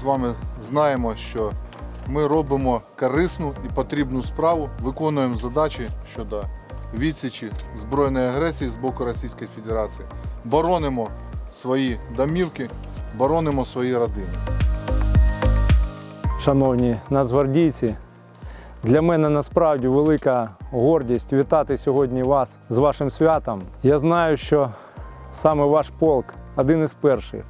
з вами знаємо, що ми робимо корисну і потрібну справу, виконуємо задачі щодо відсічі збройної агресії з боку Російської Федерації, боронимо свої домівки, боронимо свої родини. Шановні нацгвардійці, для мене насправді велика гордість вітати сьогодні вас з вашим святом. Я знаю, що саме ваш полк один із перших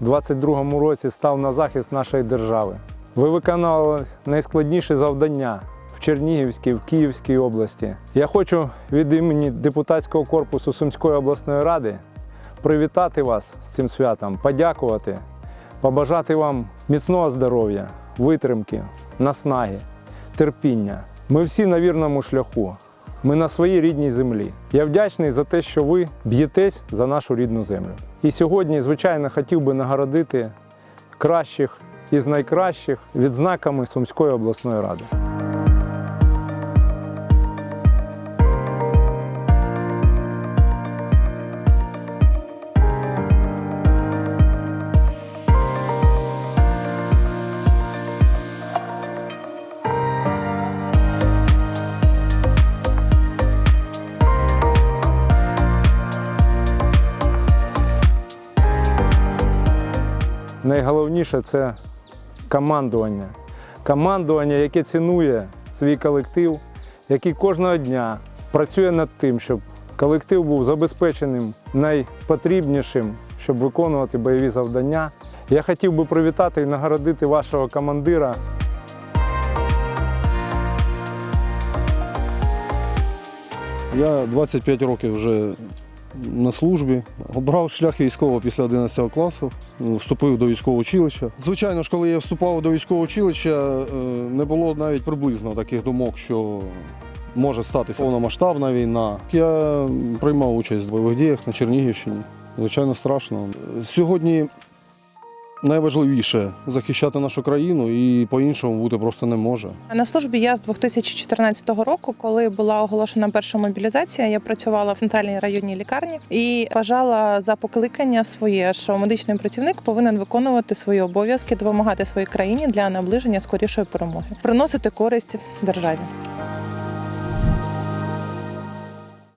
22-му році став на захист нашої держави. Ви виконали найскладніші завдання в Чернігівській, в Київській області. Я хочу від імені депутатського корпусу Сумської обласної ради привітати вас з цим святом, подякувати, побажати вам міцного здоров'я, витримки, наснаги, терпіння. Ми всі на вірному шляху. Ми на своїй рідній землі. Я вдячний за те, що ви б'єтесь за нашу рідну землю. І сьогодні, звичайно, хотів би нагородити кращих із найкращих відзнаками Сумської обласної ради. Найголовніше це командування. Командування, яке цінує свій колектив, який кожного дня працює над тим, щоб колектив був забезпеченим найпотрібнішим, щоб виконувати бойові завдання. Я хотів би привітати і нагородити вашого командира Я 25 років вже на службі. Обрав шлях військового після 11 класу, ну, вступив до військового училища. Звичайно ж, коли я вступав до військового училища, е, не було навіть приблизно таких думок, що може статися повномасштабна війна. Я приймав участь в бойових діях на Чернігівщині. Звичайно, страшно. Сьогодні найважливіше захищати нашу країну і по-іншому бути просто не може. На службі я з 2014 року, коли була оголошена перша мобілізація, я працювала в центральній районній лікарні і вважала за покликання своє, що медичний працівник повинен виконувати свої обов'язки, допомагати своїй країні для наближення скорішої перемоги, приносити користь державі.